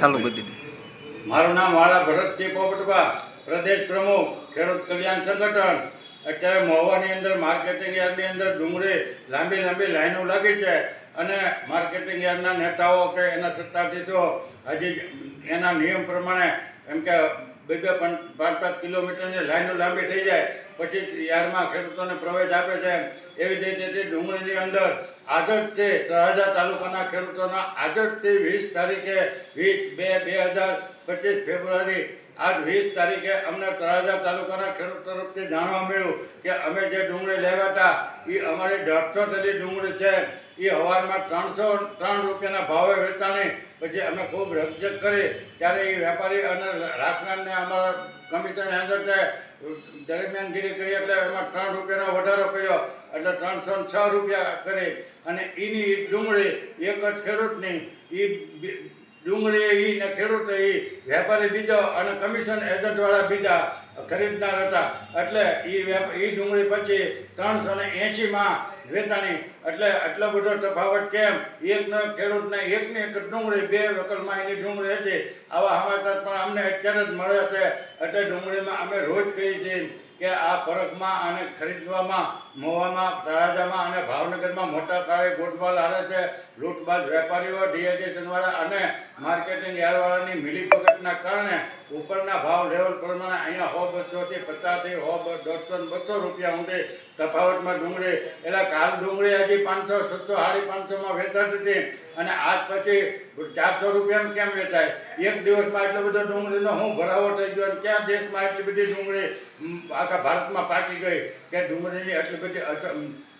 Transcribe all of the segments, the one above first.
ચાલુ કરી દીધું મારું નામ વાળા ભરતજી પોપટભા પ્રદેશ પ્રમુખ ખેડૂત કલ્યાણ સંગઠન. અત્યારે મહુવાની અંદર માર્કેટિંગ યાર્ડની અંદર ડુંગળી લાંબી લાંબી લાઈનો લાગી છે અને માર્કેટિંગ યાર્ડના નેતાઓ કે એના સત્તાધીશો હજી એના નિયમ પ્રમાણે એમ કે બે બે પાંચ પાંચ કિલોમીટરની લાઈનો લાંબી થઈ જાય. પછી યાર્ડમાં ખેડૂતોને પ્રવેશ આપે છે. એવી રીતે તે ડુંગળીની અંદર આજથી તળાજા તાલુકાના ખેડૂતોના આજથી વીસ તારીખે વીસ બે બે હજાર પચીસ ફેબ્રુઆરી આજ વીસ તારીખે અમને તળાજા તાલુકાના ખેડૂત તરફથી જાણવા મળ્યું કે અમે જે ડુંગળી લેવા હતા એ અમારી દોઢસો થેલી ડુંગળી છે. એ હવારમાં ત્રણસો ત્રણ રૂપિયાના ભાવે વેચાણી. પછી અમે ખૂબ રકજક કરી. ત્યારે એ વેપારી અને રાખનારને અમારા કમિશન હેન્ડલ છે. દરમિયાનગીરી કરી એટલે એમાં ત્રણ રૂપિયાનો વધારો કર્યો. એટલે ત્રણસો છ રૂપિયા કરે. અને એની ડુંગળી એક જ ખેડૂતની એ ડુંગળી એ ને ખેડૂત ઈ. વેપારી બીજો અને કમિશન એજન્ટવાળા બીજા. ખરીદનાર હતા. એટલે એ ઈ ડુંગળી પછી ત્રણસો ને એંશીમાં વેચાણી. એટલે આટલો બધો તફાવત કેમ? એકનો ખેડૂતને એકની એક ડુંગળી, બે વકલમાં એની ડુંગળી હતી. આવા સમાચાર પણ અમને અત્યારે જ મળે છે. એટલે ડુંગળીમાં અમે રોજ કહીએ છીએ કે આ ફરકમાં અને ખરીદવામાં, મોવામાં, તળાજામાં અને ભાવનગરમાં મોટા કાળે ગોઠમાલ હાલે છે. લૂંટબાજ વેપારીઓ ડીએડેશનવાળા અને માર્કેટિંગ યાર્ડવાળાની મિલીભગતના કારણે ઉપરના ભાવ લેવલ પ્રમાણે અહીંયા સો બસોથી પચાસથી સો દોઢસો ને બસો રૂપિયા ઊંધી તફાવતમાં ડુંગળી. એટલે કાલ ડુંગળી હજી પાંચસો, છસો સાડી પાંચસોમાં વેચાતી હતી. અને આજ પછી ચારસો રૂપિયામાં કેમ વેચાય? એક દિવસમાં એટલો બધો ડુંગળીનો હું ભરાવો થઈ ગયો અને ક્યાં દેશમાં એટલી બધી ડુંગળી? આખા ભારતમાં પાકી ગઈ કે ડુંગળીની એટલી બધી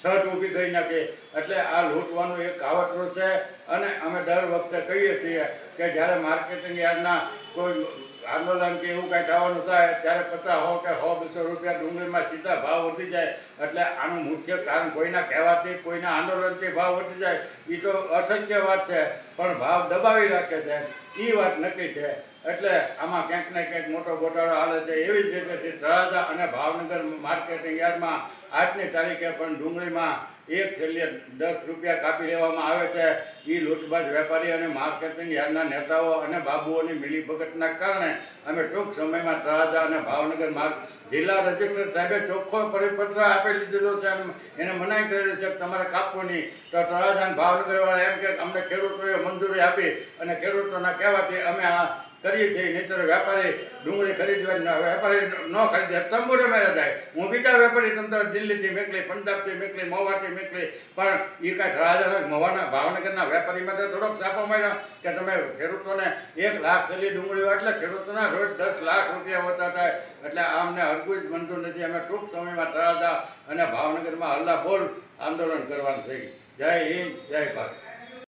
છત ઊભી કરી નાખી. એટલે આ લૂંટવાનું એક કાવતરું છે અને અમે દર વખતે કહીએ છીએ કે જ્યારે માર્કેટિંગ યાર્ડના કોઈ આંદોલન કે એવું કાંઈ થવાનું થાય, ત્યારે પચાસ હો કે સો બસો રૂપિયા ડુંગળીમાં સીધા ભાવ વધી જાય. એટલે આનું મુખ્ય કારણ કોઈના કહેવાથી, કોઈના આંદોલનથી ભાવ વધી જાય. એ તો અશક્ય વાત છે, પણ ભાવ દબાવી રાખે છે. એ વાત નક્કી છે. એટલે આમાં ક્યાંક ને ક્યાંક મોટો ગોટાળો હાલે છે. એવી જ રીતે તળાજા અને ભાવનગર માર્કેટિંગ યાર્ડમાં આજની તારીખે પણ ડુંગળીમાં એક થેલીએ દસ રૂપિયા કાપી લેવામાં આવે છે. એ લૂંટબાજ વેપારી અને માર્કેટિંગ યાર્ડના નેતાઓ અને બાબુઓની મિલીભગતના કારણે અમે ટૂંક સમયમાં તળાજા અને ભાવનગર માર્ગ જિલ્લા રજિસ્ટર સાહેબે ચોખ્ખો પરિપત્ર આપી લીધેલો છે એને મનાઈ કરેલી છે તમારે કાપવું નહીં. તો તળાજા અને ભાવનગરવાળા એમ કે અમને ખેડૂતોએ મંજૂરી આપી અને ખેડૂતોના કહેવાથી અમે આ કરીએ છીએ. નહીતર વેપારી ડુંગળી ખરીદવા વેપારી ન ખરીદે. તંબુરે મેળા જાય. હું બીજા વેપારી તંત્ર દિલ્હીથી મેકલી, પંજાબથી મેકલી મહુવાથી મેકલી. પણ એ કાંઈ રાજાના મવાના ભાવનગરના વેપારી માટે થોડોક છાપો માર્યો કે તમે ખેડૂતોને એક લાખ થેલી ડુંગળી હોય એટલે ખેડૂતોના રોજ દસ લાખ રૂપિયા ઓછા થાય. એટલે આમને હરકું જ બનતું નથી. અમે ટૂંક સમયમાં તળાજા અને ભાવનગરમાં હલ્લા બોલ આંદોલન કરવાનું થઈ જય હિન્દ, જય ભારત.